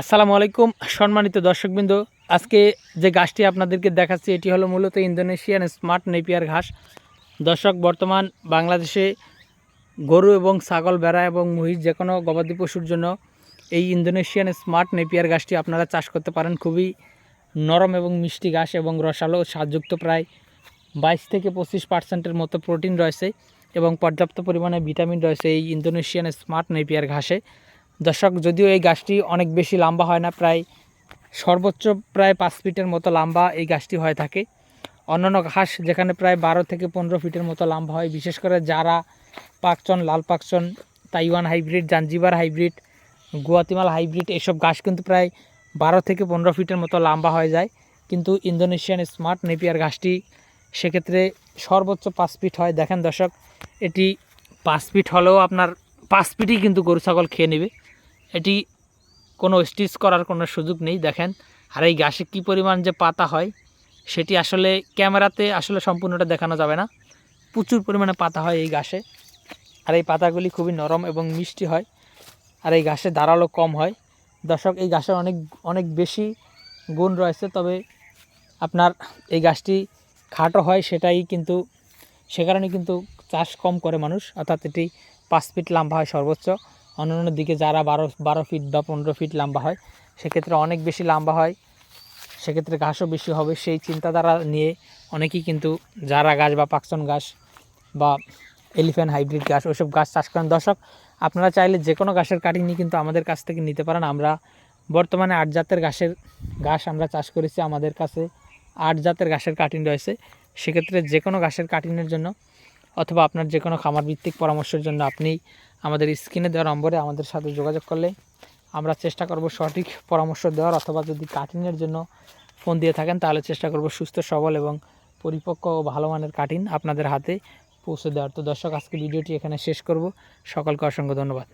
আসসালামু আলাইকুম, সম্মানিত দর্শকবৃন্দ। আজকে যে গাছটি আপনাদেরকে দেখাচ্ছি, এটি হলো মূলত ইন্দোনেশিয়ান স্মার্ট নেপিয়ার ঘাস। দর্শক, বর্তমান বাংলাদেশে গরু এবং ছাগল, ভেড়া এবং মহিষ যে কোনো গবাদি পশুর জন্য এই ইন্দোনেশিয়ান স্মার্ট নেপিয়ার ঘাসটি আপনারা চাষ করতে পারেন। খুবই নরম এবং মিষ্টি ঘাস এবং রসালো, স্বাদযুক্ত প্রায় বাইশ থেকে পঁচিশ পার্সেন্টের মতো প্রোটিন রয়েছে এবং পর্যাপ্ত পরিমাণে ভিটামিন রয়েছে এই ইন্দোনেশিয়ান স্মার্ট নেপিয়ার ঘাসে। দর্শক, যদিও এই গাছটি অনেক বেশি লম্বা হয় না, প্রায় সর্বোচ্চ প্রায় পাঁচ ফিটের মতো লম্বা এই গাছটি হয়ে থাকে। অন্যান্য ঘাস যেখানে প্রায় বারো থেকে পনেরো ফিটের মতো লম্বা হয়, বিশেষ করে যারা পাকচন, লাল Pakchong, Taiwan hybrid, Zanzibar hybrid, Guatemala hybrid, এসব গাছ কিন্তু প্রায় বারো থেকে পনেরো ফিটের মতো লম্বা হয়ে যায়। কিন্তু ইন্দোনেশিয়ান স্মার্ট নেপিয়ার ঘাসটি সেক্ষেত্রে সর্বোচ্চ পাঁচ ফিট হয়। দেখেন দর্শক, এটি পাঁচ ফিট হলেও আপনার পাঁচ ফিটই কিন্তু গরু ছাগল খেয়ে নেবে। এটি কোনো স্টিচ করার কোনো সুযোগ নেই, দেখেন। আর এই গাছে কী পরিমাণ যে পাতা হয়, সেটি আসলে ক্যামেরাতে আসলে সম্পূর্ণটা দেখানো যাবে না। প্রচুর পরিমাণে পাতা হয় এই গাছে। আর এই পাতাগুলি খুবই নরম এবং মিষ্টি হয়। আর এই গাছে দাঁড়াল কম হয়। দর্শক, এই গাছের অনেক অনেক বেশি গুণ রয়েছে, তবে আপনার এই গাছটি খাটো হয় সেটাই কিন্তু, সে কারণে কিন্তু চাষ কম করে মানুষ। অর্থাৎ এটি পাঁচ ফিট লম্বা হয় সর্বোচ্চ। অন্যান্য দিকে যারা বারো বারো ফিট বা পনেরো ফিট লম্বা হয়, সেক্ষেত্রে অনেক বেশি লম্বা হয়, সেক্ষেত্রে ঘাসও বেশি হবে। সেই চিন্তাধারা নিয়ে অনেকেই কিন্তু জারা গাছ বা পাকচন গাছ বা এলিফ্যান্ট হাইব্রিড গাছ ওইসব গাছ চাষ করেন। দর্শক, আপনারা চাইলে যে কোনো গাছের কাটিং নিয়ে কিন্তু আমাদের কাছ থেকে নিতে পারেন। আমরা বর্তমানে আট জাতের গাছের ঘাস আমরা চাষ করেছি। আমাদের কাছে আট জাতের ঘাসের কাটিং রয়েছে। সেক্ষেত্রে যে কোনো ঘাসের কাটিংয়ের জন্য অথবা আপনার যে কোনো খামার ভিত্তিক পরামর্শের জন্য আপনি আমাদের স্ক্রিনে দেওয়া নম্বরে আমাদের সাথে যোগাযোগ করলে আমরা চেষ্টা করব সঠিক পরামর্শ দেওয়ার অথবা যদি কাটিংয়ের জন্য ফোন দিয়ে থাকেন, তাহলে চেষ্টা করব সুস্থ, সবল এবং পরিপক্ক ও ভালো মানের কাটিং আপনাদের হাতে পৌঁছে দেওয়ার। তো দর্শক, আজকে ভিডিওটি এখানে শেষ করব। সকলকে অসংখ্য ধন্যবাদ।